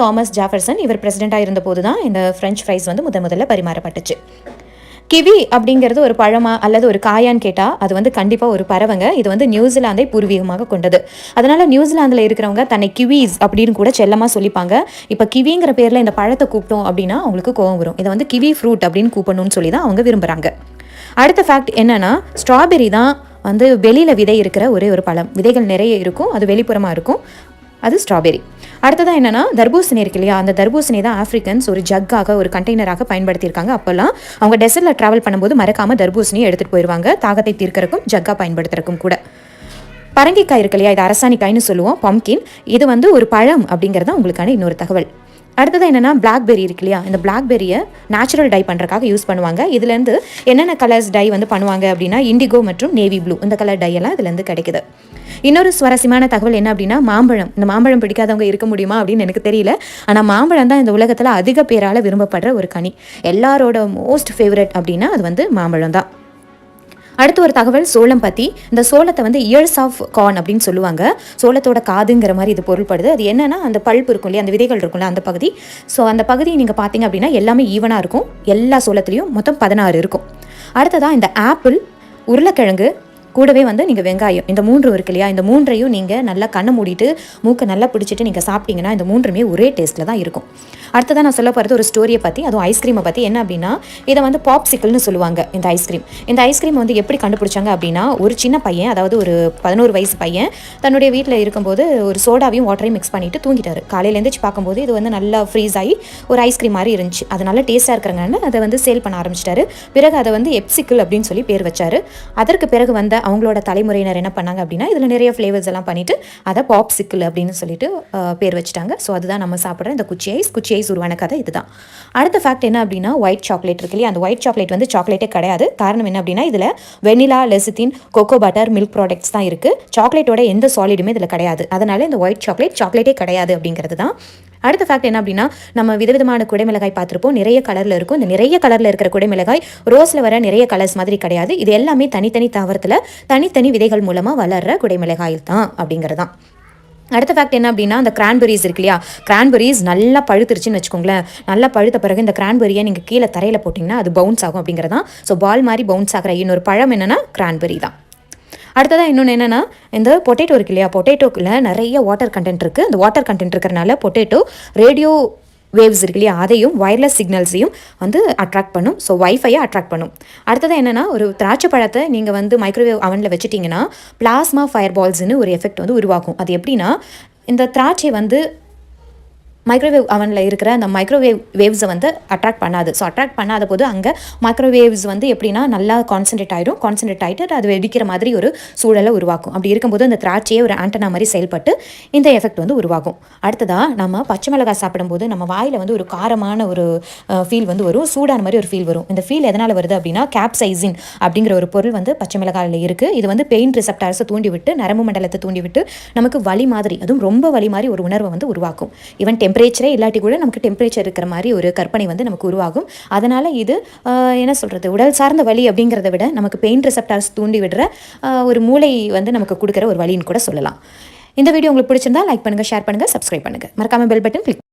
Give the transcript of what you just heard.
Thomas ஜாஃபர்சன் இவர் பிரசிடெண்ட்டாக இருந்தபோது தான் இந்த ஃப்ரெஞ்ச் ஃப்ரைஸ் வந்து முத முதல்ல பரிமாறப்பட்டுச்சு. கிவி அப்படிங்கிறது ஒரு பழமா அல்லது ஒரு காயான்னு கேட்டால் அது வந்து கண்டிப்பாக ஒரு பறவைங்க. இது வந்து நியூசிலாந்தை பூர்வீகமாக கொண்டது. அதனால் நியூசிலாந்தில் இருக்கிறவங்க தன்னை கிவீஸ் அப்படின்னு கூட செல்லமாக சொல்லிப்பாங்க. இப்போ கிவிங்கிற பேரில் இந்த பழத்தை கூப்பிட்டோம் அப்படின்னா அவங்களுக்கு கோவம் வரும். இதை வந்து கிவி ஃப்ரூட் அப்படின்னு கூப்பிடணும்னு சொல்லி தான் அவங்க விரும்புகிறாங்க அடுத்த ஃபேக்ட் என்னென்னா ஸ்ட்ராபெரி தான் வந்து வெளியில் விதை இருக்கிற ஒரே ஒரு பழம். விதைகள் நிறைய இருக்கும் அது வெளிப்புறமாக இருக்கும். அது ஸ்ட்ராபெரி அடுத்ததாக என்னன்னா தர்பூசணி இருக்கு இல்லையா? அந்த தர்பூசணி தான் ஆஃப்ரிக்கன்ஸ் ஒரு ஜக்காக ஒரு கண்டெய்னராக பயன்படுத்தியிருக்காங்க. அப்போல்லாம் அவங்க டெசர்ட்டில் ட்ராவல் பண்ணும்போது மறக்காமல் தர்பூசணியை எடுத்துகிட்டு போயிடுவாங்க தாகத்தை தீர்க்கறக்கும் ஜக்கா பயன்படுத்துறதுக்கும் கூட. பரங்கிக்காய் இருக்கு இல்லையா? இது அரசாணிக்காய்னு சொல்லுவோம் பம்கின் இது வந்து ஒரு பழம் அப்படிங்கிறது தான் உங்களுக்கான இன்னொரு தகவல். அடுத்தது என்னென்னா பிளாக்பெரி இருக்கு இல்லையா? இந்த பிளாக்பெரியை நேச்சுரல் டை பண்ணுறதுக்காக யூஸ் பண்ணுவாங்க. இதுலேருந்து என்னென்ன கலர்ஸ் டை வந்து பண்ணுவாங்க அப்படின்னா இண்டிகோ மற்றும் நேவி ப்ளூ இந்த கலர் டை எல்லாம் இதுலேருந்து கிடைக்குது. இன்னொரு சுவாரஸ்யமான தகவல் என்ன அப்படின்னா மாம்பழம். இந்த மாம்பழம் பிடிக்காதவங்க இருக்க முடியுமா அப்படின்னு எனக்கு தெரியல. ஆனால் மாம்பழம் தான் இந்த உலகத்தில் அதிக பேரால் விரும்பப்படுற ஒரு கனி. எல்லாரோட மோஸ்ட் ஃபேவரட் அப்படின்னா அது வந்து மாம்பழம் தான். அடுத்து ஒரு தகவல் சோளம் பற்றி இந்த சோளத்தை வந்து இயர்ஸ் ஆஃப் கார்ன் அப்படின்னு சொல்லுவாங்க. சோளத்தோட காதுங்கிற மாதிரி இது பொருள்படுது. அது என்னென்னா அந்த பல்ப் இருக்கும் இல்லையா அந்த விதைகள் இருக்கும்ல அந்த பகுதி. ஸோ அந்த பகுதி நீங்கள் பார்த்தீங்க அப்படின்னா எல்லாமே ஈவனாக இருக்கும். எல்லா சோளத்துலேயும் மொத்தம் பதினாறு இருக்கும். அடுத்ததாக இந்த ஆப்பிள் உருளைக்கிழங்கு கூடவே வந்து நீங்கள் வெங்காயம் இந்த மூன்று இருக்கு இல்லையா? இந்த மூன்றையும் நீங்கள் நல்லா கண்ணை மூடிட்டு மூக்கை நல்லா பிடிச்சிட்டு நீங்கள் சாப்பிட்டீங்கன்னா இந்த மூன்றுமே ஒரே டேஸ்ட்டில் தான் இருக்கும். அடுத்ததான் நான் சொல்ல போகிறது ஒரு ஸ்டோரியை பற்றி அதுவும் ஐஸ்கிரீமை பற்றி என்ன அப்படின்னா இதை வந்து பாப்சிக்கல்னு சொல்லுவாங்க இந்த ஐஸ்கிரீம் இந்த ஐஸ்கிரீம் வந்து எப்படி கண்டுபிடிச்சாங்க அப்படின்னா ஒரு சின்ன பையன் அதாவது ஒரு பதினோரு வயசு பையன் தன்னுடைய வீட்டில் இருக்கும்போது ஒரு சோடாவையும் வாட்டரையும் மிக்ஸ் பண்ணிட்டு தூங்கிட்டார். காலையில் எழுந்திரிச்சு பார்க்கும்போது இது வந்து நல்லா ஃப்ரீஸ் ஆகி ஒரு ஐஸ்கிரீம் மாதிரி இருந்துச்சு. அது நல்லா டேஸ்ட்டாக இருக்கிறனால அதை வந்து சேல் பண்ண ஆரம்பிச்சிட்டாரு. பிறகு அதை வந்து எப்சிக்கல் அப்படின்னு சொல்லி பேர் வச்சார். அதற்கு பிறகு வந்த அவங்களோட தலைமுறையினர் என்ன பண்ணாங்க அப்படின்னா இதில் நிறைய ஃப்ளேவர்ஸ் எல்லாம் பண்ணிவிட்டு அதை பாப் பாப்சிக்கல் அப்படின்னு சொல்லிட்டு பேர் வச்சுட்டாங்க. ஸோ அதுதான் நம்ம சாப்பிட்ற இந்த குச்சி ஐஸ். குச்சி ஐஸ் உருவான கதை இதுதான். அடுத்த ஃபேக்ட் என்ன அப்படின்னா ஒயிட் சாக்லேட் இருக்கு இல்லையா? அந்த ஒயிட் சாக்லேட் வந்து சாக்லேட்டே கிடையாது. காரணம் என்ன அப்படின்னா இதில் vanilla lecithin cocoa butter milk products தான் இருக்குது சாக்லேட்டோட எந்த சாலிடுமே இதில் கிடையாது. அதனால இந்த ஒயிட் சாக்லேட் சாக்லேட்டே கிடையாது அப்படிங்கிறது தான் அடுத்த ஃபேக்ட் என்ன அப்படின்னா நம்ம விதவிதமான குடைமிளகாய் பார்த்துருப்போம். நிறைய கலரில் இருக்கும். இந்த நிறைய கலரில் இருக்கிற குடைமிளகாய் ரோஸில் வர நிறைய கலர்ஸ் மாதிரி கிடையாது. இது எல்லாமே தனித்தனி தாவரத்தில் தனித்தனி விதைகள் மூலமாக வளர்கிற குடைமிளகாயில் தான் அப்படிங்கிறது தான் அடுத்த ஃபேக்ட் என்ன அப்படின்னா அந்த கிரான்பெரிஸ் இருக்கு இல்லையா? கிரான்பெரிஸ் நல்லா பழுத்துருச்சுன்னு வச்சுக்கோங்களேன். நல்லா பழுத்த பிறகு இந்த கிரான்பெரியை நீங்கள் கீழே தரையில் போட்டிங்கன்னா அது பவுன்ஸ் ஆகும் அப்படிங்கிறதான் ஸோ பால் மாதிரி பவுன்ஸ் ஆகிற இன்னொரு பழம் என்னென்னா கிரான்பெரி தான். அடுத்ததாக இன்னொன்று என்னென்னா இந்த பொட்டேட்டோ இருக்கு இல்லையா? பொட்டேட்டோக்குள்ள நிறைய வாட்டர் கண்டென்ட் இருக்குது அந்த வாட்டர் கண்டென்ட் இருக்கிறனால பொட்டேட்டோ ரேடியோ வேவ்ஸ் இருக்கு இல்லையா? அதையும் வயர்லெஸ் சிக்னல்ஸையும் வந்து அட்ராக்ட் பண்ணும். ஸோ ஒய்ஃபையை அட்ராக்ட் பண்ணும். அடுத்தது என்னென்னா ஒரு திராட்சை பழத்தை நீங்கள் வந்து மைக்ரோவேவ் அவனில் வச்சுட்டிங்கன்னா பிளாஸ்மா ஃபயர் பால்ஸ்னு ஒரு எஃபெக்ட் வந்து உருவாக்கும் அது எப்படின்னா இந்த திராட்சை வந்து மைக்ரோவேவ் அவனில் இருக்கிற அந்த மைக்ரோவேவ் வேவ்ஸை வந்து அட்ராக்ட் பண்ணாது. ஸோ அட்ராக்ட் பண்ணாத போது அங்கே மைக்ரோவேவ்ஸ் வந்து எப்படின்னா நல்லா கான்சன்ட்ரேட் ஆகிடும் கான்சன்ட்ரேட் ஆகிட்டு அது வெடிக்கிற மாதிரி ஒரு சூழலை உருவாக்கும். அப்படி இருக்கும்போது அந்த திராட்சையே ஒரு ஆண்டனா மாதிரி செயல்பட்டு இந்த எஃபெக்ட் வந்து உருவாகும். அடுத்ததாக நம்ம பச்சை மிளகாய் சாப்பிடும்போது நம்ம வாயில் வந்து ஒரு காரமான ஒரு ஃபீல் வந்து வரும். சூடான மாதிரி ஒரு ஃபீல் வரும். இந்த ஃபீல் எதனால் வருது அப்படின்னா கேப்சைசின் அப்படிங்கிற ஒரு பொருள் வந்து பச்சை மிளகாயில் இருக்குது இது வந்து பெயின் ரிசப்டார்ஸை தூண்டிவிட்டு நரம்பு மண்டலத்தை தூண்டிவிட்டு நமக்கு வலி மாதிரி அதுவும் ரொம்ப வலி மாதிரி ஒரு உணர்வை வந்து உருவாக்கும். ஈவன் டெம்பரேச்சரே இல்லாட்டி கூட நமக்கு டெம்பரேச்சர் இருக்கிற மாதிரி ஒரு கற்பனை வந்து நமக்கு உருவாகும். அதனால் இது என்ன சொல்கிறது உடல் சார்ந்த வலி அப்படிங்கிறத விட நமக்கு பெயின் ரிசப்டார்ஸ் தூண்டி விடுற ஒரு மூளை வந்து நமக்கு கொடுக்குற ஒரு வழின்னு கூட சொல்லலாம். இந்த வீடியோ உங்களுக்கு பிடிச்சிருந்தா லைக் பண்ணுங்கள் ஷேர் பண்ணுங்கள் சப்ஸ்கிரைப் பண்ணுங்கள் மறக்காமல் பெல் பட்டன் கிளிக்